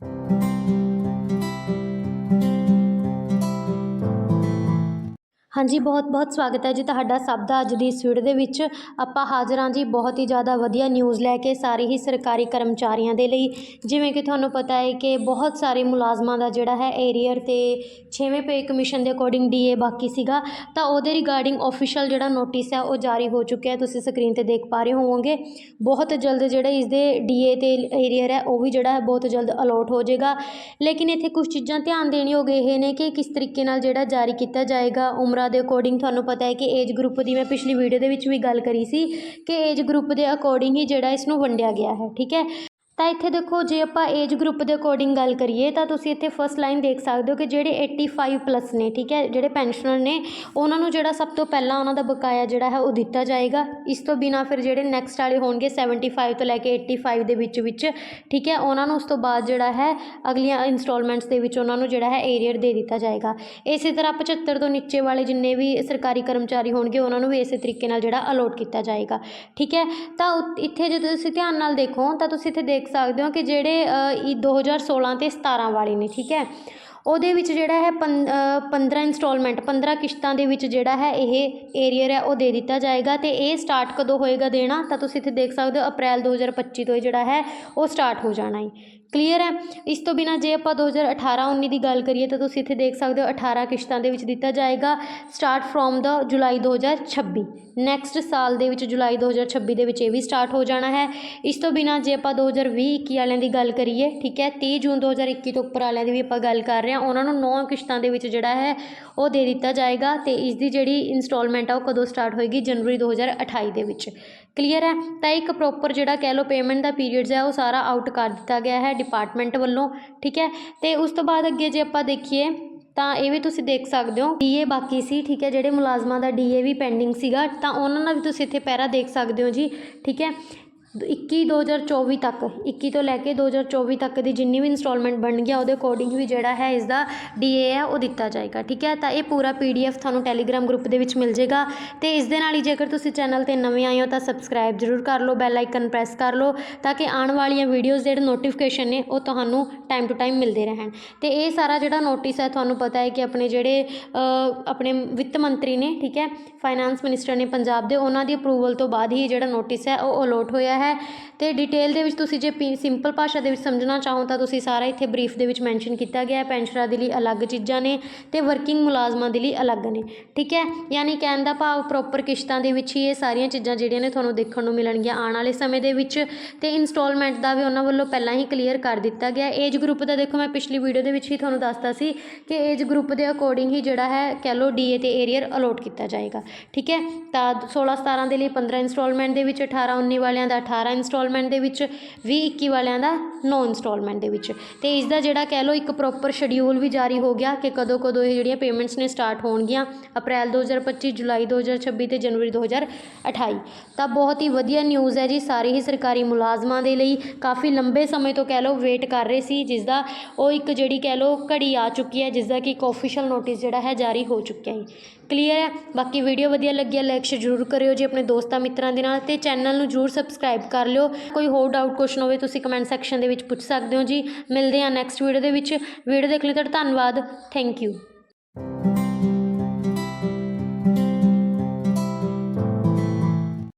Thank you. ਹਾਂਜੀ ਬਹੁਤ-ਬਹੁਤ ਸਵਾਗਤ ਹੈ ਜੀ ਤੁਹਾਡਾ ਸਭ ਦਾ ਅੱਜ ਦੀ ਇਸ ਵੀਡੀਓ ਦੇ ਵਿੱਚ। ਆਪਾਂ ਹਾਜ਼ਰ ਹਾਂ ਜੀ ਬਹੁਤ ਹੀ ਜ਼ਿਆਦਾ ਵਧੀਆ ਨਿਊਜ਼ ਲੈ ਕੇ ਸਾਰੇ ਹੀ ਸਰਕਾਰੀ ਕਰਮਚਾਰੀਆਂ ਦੇ ਲਈ। ਜਿਵੇਂ ਕਿ ਤੁਹਾਨੂੰ ਪਤਾ ਹੈ ਕਿ ਬਹੁਤ ਸਾਰੇ ਮੁਲਾਜ਼ਮਾਂ ਦਾ ਜਿਹੜਾ ਹੈ ਏਰੀਅਰ ਤੇ 6ਵੇਂ ਪੇ ਕਮਿਸ਼ਨ ਦੇ ਅਕੋਰਡਿੰਗ ਡੀਏ ਬਾਕੀ ਸੀਗਾ। ਤਾਂ ਉਹਦੇ ਰਿਗਾਰਡਿੰਗ ਆਫੀਸ਼ੀਅਲ ਜਿਹੜਾ ਨੋਟਿਸ ਹੈ, ਉਹ ਜਾਰੀ ਹੋ ਚੁੱਕਿਆ ਹੈ। ਤੁਸੀਂ ਸਕਰੀਨ ਤੇ ਦੇਖ ਪਾ ਰਹੇ ਹੋਵੋਗੇ। ਬਹੁਤ ਜਲਦ ਜਿਹੜੇ ਇਸ ਦੇ ਡੀਏ ਤੇ ਏਰੀਅਰ ਹੈ, ਉਹ ਵੀ ਜਿਹੜਾ ਹੈ ਬਹੁਤ ਜਲਦ ਅਲੋਟ ਹੋ ਜਾਏਗਾ। ਲੇਕਿਨ ਇੱਥੇ ਕੁਝ ਚੀਜ਼ਾਂ ਧਿਆਨ ਦੇਣਯੋਗ ਇਹ ਨੇ ਕਿ ਕਿਸ ਤਰੀਕੇ ਨਾਲ ਜਿਹੜਾ ਜਾਰੀ ਕੀਤਾ ਜਾਏਗਾ, ਉਮਰਾਂ ਦੇ ਅਕੋਰਡਿੰਗ ਤੁਹਾਨੂੰ ਪਤਾ ਹੈ ਕਿ ਏਜ ਗਰੁੱਪ ਦੀ ਮੈਂ ਪਿਛਲੀ ਵੀਡੀਓ ਦੇ ਵਿੱਚ ਵੀ ਗੱਲ ਕਰੀ ਸੀ ਕਿ ਏਜ ਗਰੁੱਪ ਦੇ ਅਕੋਰਡਿੰਗ ਹੀ ਜਿਹੜਾ ਇਸ ਨੂੰ ਵੰਡਿਆ ਗਿਆ ਹੈ, ਠੀਕ ਹੈ? ਤਾਂ ਇੱਥੇ ਦੇਖੋ, ਜੇ ਆਪਾਂ ਏਜ ਗਰੁੱਪ ਦੇ ਅਕੋਰਡਿੰਗ ਗੱਲ ਕਰੀਏ, ਤਾਂ ਤੁਸੀਂ ਇੱਥੇ ਫਸਟ ਲਾਈਨ ਦੇਖ ਸਕਦੇ ਹੋ ਕਿ ਜਿਹੜੇ 85 ਪਲੱਸ ਨੇ, ਠੀਕ ਹੈ? ਜਿਹੜੇ ਪੈਨਸ਼ਨਰ ਨੇ, ਉਹਨਾਂ ਨੂੰ ਜਿਹੜਾ ਸਭ ਤੋਂ ਪਹਿਲਾਂ ਉਹਨਾਂ ਦਾ ਬਕਾਇਆ ਜਿਹੜਾ ਹੈ, ਉਹ ਦਿੱਤਾ ਜਾਏਗਾ। ਇਸ ਤੋਂ ਬਿਨਾ ਫਿਰ ਜਿਹੜੇ ਨੈਕਸਟ ਵਾਲੇ ਹੋਣਗੇ 75 ਤੋਂ ਲੈ ਕੇ 85 ਦੇ ਵਿੱਚ ਵਿੱਚ, ਠੀਕ ਹੈ? ਉਹਨਾਂ ਨੂੰ ਉਸ ਤੋਂ ਬਾਅਦ ਜਿਹੜਾ ਹੈ, ਅਗਲੀਆਂ ਇੰਸਟਾਲਮੈਂਟਸ ਦੇ ਵਿੱਚ ਉਹਨਾਂ ਨੂੰ ਜਿਹੜਾ ਹੈ ਏਰੀਅਰ ਦੇ ਦਿੱਤਾ ਜਾਏਗਾ। ਇਸੇ ਤਰ੍ਹਾਂ 75 ਤੋਂ ਨੀਚੇ ਵਾਲੇ ਜਿੰਨੇ ਵੀ ਸਰਕਾਰੀ ਕਰਮਚਾਰੀ ਹੋਣਗੇ, ਉਹਨਾਂ ਨੂੰ ਵੀ ਇਸੇ ਤਰੀਕੇ ਨਾਲ ਜਿਹੜਾ ਅਲੋਟ ਕੀਤਾ ਜਾਏਗਾ, ਠੀਕ ਹੈ? ਤਾਂ ਉ- ਇੱਥੇ ਜਦੋਂ ਤੁਸੀਂ ਧਿਆਨ ਨਾਲ ਦੇਖੋ, ਤਾਂ ਤੁਸੀਂ ਇੱਥੇ ਦੇਖ ਦੇਖ ਸਕਦੇ ਹੋ ਕਿ ਜਿਹੜੇ ਦੋ ਹਜ਼ਾਰ 2016 ਤੇ 17 ਵਾਲੇ ਨੇ, ਠੀਕ ਹੈ? ਉਹਦੇ ਵਿੱਚ ਜਿਹੜਾ ਹੈ ਪੰ ਪੰਦਰਾਂ ਇੰਸਟਾਲਮੈਂਟ 15 ਕਿਸ਼ਤਾਂ ਦੇ ਵਿੱਚ ਜਿਹੜਾ ਹੈ ਇਹ ਏਰੀਅਰ ਹੈ, ਉਹ ਦੇ ਦਿੱਤਾ ਜਾਏਗਾ ਅਤੇ ਇਹ ਸਟਾਰਟ ਕਦੋਂ ਹੋਏਗਾ ਦੇਣਾ? ਤਾਂ ਤੁਸੀਂ ਇੱਥੇ ਦੇਖ ਸਕਦੇ ਹੋ, ਅਪ੍ਰੈਲ 2025 ਤੋਂ ਇਹ ਜਿਹੜਾ ਹੈ, ਉਹ ਸਟਾਰਟ ਹੋ ਜਾਣਾ ਹੈ ਕਲੀਅਰ ਹੈ? ਇਸ ਤੋਂ ਬਿਨਾ ਜੇ ਆਪਾਂ 2018-19 ਦੀ ਗੱਲ ਕਰੀਏ ਤਾਂ ਤੁਸੀਂ ਇੱਥੇ ਦੇਖ ਸਕਦੇ ਹੋ 18 ਕਿਸ਼ਤਾਂ ਦੇ ਵਿੱਚ ਦਿੱਤਾ ਜਾਏਗਾ। ਸਟਾਰਟ ਫਰੋਮ ਦਾ ਜੁਲਾਈ 2026 ਨੈਕਸਟ ਸਾਲ ਦੇ ਵਿੱਚ ਜੁਲਾਈ 2026 ਦੇ ਵਿੱਚ ਇਹ ਵੀ ਸਟਾਰਟ ਹੋ ਜਾਣਾ ਹੈ। ਇਸ ਤੋਂ ਬਿਨਾ ਜੇ ਆਪਾਂ 2020-21 ਵਾਲਿਆਂ ਦੀ ਗੱਲ ਕਰੀਏ, ਠੀਕ ਹੈ? ਤੀਹ ਜੂਨ 2021 ਤੋਂ ਉੱਪਰ ਵਾਲਿਆਂ ਦੀ ਵੀ ਆਪਾਂ ਗੱਲ ਕਰ ਰਹੇ ਹਾਂ। ਉਹਨਾਂ ਨੂੰ 9 ਕਿਸ਼ਤਾਂ ਦੇ ਵਿੱਚ ਜਿਹੜਾ ਹੈ, ਉਹ ਦੇ ਦਿੱਤਾ ਜਾਏਗਾ ਅਤੇ ਇਸ ਦੀ ਜਿਹੜੀ ਇੰਸਟਾਲਮੈਂਟ ਆ, ਉਹ ਕਦੋਂ ਸਟਾਰਟ ਹੋਏਗੀ? ਜਨਵਰੀ 2028 ਦੇ ਵਿੱਚ। ਕਲੀਅਰ ਹੈ? ਤਾਂ ਇੱਕ ਪ੍ਰੋਪਰ ਜਿਹੜਾ ਕਹਿ ਲਓ ਪੇਮੈਂਟ ਦਾ ਪੀਰੀਅਡਸ ਹੈ, ਉਹ ਸਾਰਾ ਆਊਟ ਕਰ ਦਿੱਤਾ ਗਿਆ ਹੈ। ਡਿਪਾਰਟਮੈਂਟ ਵੱਲੋਂ, ਠੀਕ ਹੈ? ਤੇ ਉਸ ਤੋਂ ਬਾਅਦ ਅੱਗੇ ਜੇ ਆਪਾਂ ਦੇਖੀਏ, ਤਾਂ ਇਹ ਵੀ ਤੁਸੀਂ ਦੇਖ ਸਕਦੇ ਹੋ, ਡੀਏ ਬਾਕੀ ਸੀ, ਠੀਕ ਹੈ? ਜਿਹੜੇ ਮੁਲਾਜ਼ਮਾਂ ਦਾ ਡੀਏ ਵੀ ਪੈਂਡਿੰਗ ਸੀਗਾ, ਤਾਂ ਉਹਨਾਂ ਨਾਲ ਵੀ ਤੁਸੀਂ ਇੱਥੇ ਪੈਰਾ ਦੇਖ ਸਕਦੇ ਹੋ ਜੀ, ਠੀਕ ਹੈ? 21 2024 ਤੱਕ 21 ਤੋਂ ਲੈ ਕੇ 2024 ਤੱਕ ਦੀ ਜਿੰਨੀ ਵੀ ਇੰਸਟੋਲਮੈਂਟ ਬਣ ਗਿਆ ਉਹਦੇ ਅਕੋਰਡਿੰਗ ਵੀ ਜਿਹੜਾ ਹੈ ਇਸ ਦਾ ਏ ਹੈ, ਉਹ ਦਿੱਤਾ ਜਾਏਗਾ, ਠੀਕ ਹੈ? ਤਾਂ ਇਹ ਪੂਰਾ ਪੀ ਡੀ ਪੀਡੀਐਫ ਤੁਹਾਨੂੰ ਟੈਲੀਗ੍ਰਾਮ ਗਰੁੱਪ ਦੇ ਵਿੱਚ ਮਿਲ ਜਾਏਗਾ ਅਤੇ ਇਸ ਦੇ ਨਾਲ ਹੀ ਜੇਕਰ ਤੁਸੀਂ ਚੈਨਲ ਤੇ ਨਵੇਂ ਆਏ ਹੋ ਤਾਂ ਸਬਸਕ੍ਰਾਈਬ ਜ਼ਰੂਰ ਕਰ ਲਓ ਬੈਲ ਆਈਕਨ ਪ੍ਰੈਸ ਕਰ ਲਓ ਤਾਂ ਕਿ ਆਉਣ ਵਾਲੀਆਂ ਵੀਡੀਓਜ਼ ਜਿਹੜੇ ਨੋਟੀਫਿਕੇਸ਼ਨ ਨੇ, ਉਹ ਤੁਹਾਨੂੰ ਟਾਈਮ ਟੂ ਟਾਈਮ ਮਿਲਦੇ ਰਹਿਣ। ਅਤੇ ਇਹ ਸਾਰਾ ਜਿਹੜਾ ਨੋਟਿਸ ਹੈ, ਤੁਹਾਨੂੰ ਪਤਾ ਹੈ ਕਿ ਆਪਣੇ ਜਿਹੜੇ ਆਪਣੇ ਵਿੱਤ ਮੰਤਰੀ ਨੇ, ਠੀਕ ਹੈ? ਫਾਈਨਾਂਸ ਮਿਨਿਸਟਰ ਨੇ ਪੰਜਾਬ ਦੇ, ਉਹਨਾਂ ਦੀ ਅਪਰੂਵਲ ਤੋਂ ਬਾਅਦ ਹੀ ਜਿਹੜਾ ਨੋਟਿਸ ਹੈ, ਉਹ ਅਲੋਟ ਹੋਇਆ ਹੈ ਤੇ ਡਿਟੇਲ ਦੇ ਵਿੱਚ ਤੁਸੀਂ ਜੇ ਸਿੰਪਲ ਭਾਸ਼ਾ ਦੇ ਵਿੱਚ ਸਮਝਣਾ ਚਾਹੋ ਤਾਂ ਤੁਸੀਂ ਸਾਰਾ ਇੱਥੇ ਬਰੀਫ ਦੇ ਵਿੱਚ ਮੈਂਸ਼ਨ ਕੀਤਾ ਗਿਆ ਹੈ। ਪੈਨਸ਼ਨਰਾਂ ਦੇ ਲਈ ਅਲੱਗ ਚੀਜ਼ਾਂ ਨੇ ਤੇ ਵਰਕਿੰਗ ਮੁਲਾਜ਼ਮਾਂ ਦੇ ਲਈ ਅਲੱਗ ਨੇ, ਠੀਕ ਹੈ? ਯਾਨੀ ਕਹਿਣ ਦਾ ਭਾਵ ਪ੍ਰੋਪਰ ਕਿਸ਼ਤਾਂ ਦੇ ਵਿੱਚ ਹੀ ਇਹ ਸਾਰੀਆਂ ਚੀਜ਼ਾਂ ਜਿਹੜੀਆਂ ਨੇ ਤੁਹਾਨੂੰ ਦੇਖਣ ਨੂੰ ਮਿਲਣਗੀਆਂ ਆਉਣ ਵਾਲੇ ਸਮੇਂ ਦੇ ਵਿੱਚ ਤੇ ਇੰਸਟਾਲਮੈਂਟ ਦਾ ਵੀ ਉਹਨਾਂ ਵੱਲੋਂ ਪਹਿਲਾਂ ਹੀ ਕਲੀਅਰ ਕਰ ਦਿੱਤਾ ਗਿਆ ਏਜ ਗਰੁੱਪ ਦਾ ਦੇਖੋ ਮੈਂ ਪਿਛਲੀ ਵੀਡੀਓ ਦੇ ਵਿੱਚ ਹੀ ਤੁਹਾਨੂੰ ਦੱਸਤਾ ਸੀ ਕਿ ਏਜ ਗਰੁੱਪ ਦੇ ਅਕੋਰਡਿੰਗ ਹੀ ਜਿਹੜਾ ਹੈ ਕਹਿ ਲਓ ਡੀਏ ਤੇ ਏਰੀਅਰ ਅਲੋਟ ਕੀਤਾ ਜਾਏਗਾ, ਠੀਕ ਹੈ? ਤਾਂ 16 17 ਦੇ ਲਈ 15 ਇੰਸਟਾਲਮੈਂਟ ਦੇ ਵਿੱਚ 18 19 ਵਾਲਿਆਂ ਦਾ 18 ਇੰਸਟਾਲਮੈਂਟ ਦੇ ਵਿੱਚ 20 21 ਵਾਲਿਆਂ ਦਾ 9 ਇੰਸਟਾਲਮੈਂਟ ਦੇ ਵਿੱਚ। ਤੇ ਇਸ ਦਾ ਜਿਹੜਾ ਕਹਿ ਲਓ ਇੱਕ ਪ੍ਰੋਪਰ ਸ਼ਡਿਊਲ ਵੀ ਜਾਰੀ ਹੋ ਗਿਆ ਕਿ ਕਦੋਂ ਕਦੋਂ ਇਹ ਜਿਹੜੀਆਂ ਪੇਮੈਂਟਸ ਨੇ ਸਟਾਰਟ ਹੋਣਗੀਆਂ, ਅਪ੍ਰੈਲ 2025 ਜੁਲਾਈ 2026 ਤੇ ਜਨਵਰੀ 2028 ਤਾਂ ਬਹੁਤ ਹੀ ਵਧੀਆ ਨਿਊਜ਼ ਹੈ ਜੀ ਸਾਰੇ ਹੀ ਸਰਕਾਰੀ ਮੁਲਾਜ਼ਮਾਂ ਦੇ ਲਈ। ਕਾਫੀ ਲੰਬੇ ਸਮੇਂ ਤੋਂ ਕਹਿ ਲਓ ਵੇਟ ਕਰ ਰਹੇ ਸੀ ਜਿਸ ਦਾ ਉਹ ਇੱਕ ਜਿਹੜੀ ਕਹਿ ਲਓ ਘੜੀ ਆ ਚੁੱਕੀ ਹੈ ਜਿਸ ਦਾ ਕਿ ਇੱਕ ਆਫੀਸ਼ੀਅਲ ਨੋਟਿਸ ਜਿਹੜਾ ਹੈ ਜਾਰੀ ਹੋ ਚੁੱਕਿਆ ਹੈ। ਕਲੀਅਰ ਹੈ? ਬਾਕੀ ਵੀਡੀਓ ਵਧੀਆ ਲੱਗਿਆ ਲਾਈਕ ਸ਼ੇਅਰ ਜ਼ਰੂਰ ਕਰਿਓ ਜੀ ਆਪਣੇ ਦੋਸਤਾਂ ਮਿੱਤਰਾਂ ਦੇ ਨਾਲ ਤੇ ਚੈਨਲ ਨੂੰ ਜ਼ਰੂਰ ਸਬਸਕ੍ਰਾਈਬ ਕਰ ਲਿਓ। ਕੋਈ ਹੋਰ ਡਾਊਟ ਕੁਐਸਚਨ ਹੋਵੇ, ਤੁਸੀਂ ਕਮੈਂਟ ਸੈਕਸ਼ਨ ਦੇ ਵਿੱਚ ਪੁੱਛ ਸਕਦੇ ਹੋ ਜੀ। ਮਿਲਦੇ ਹਾਂ ਨੈਕਸਟ ਵੀਡੀਓ ਦੇ ਵਿੱਚ। ਵੀਡੀਓ ਦੇਖਣ ਲਈ ਤੁਹਾਡਾ ਧੰਨਵਾਦ। Thank you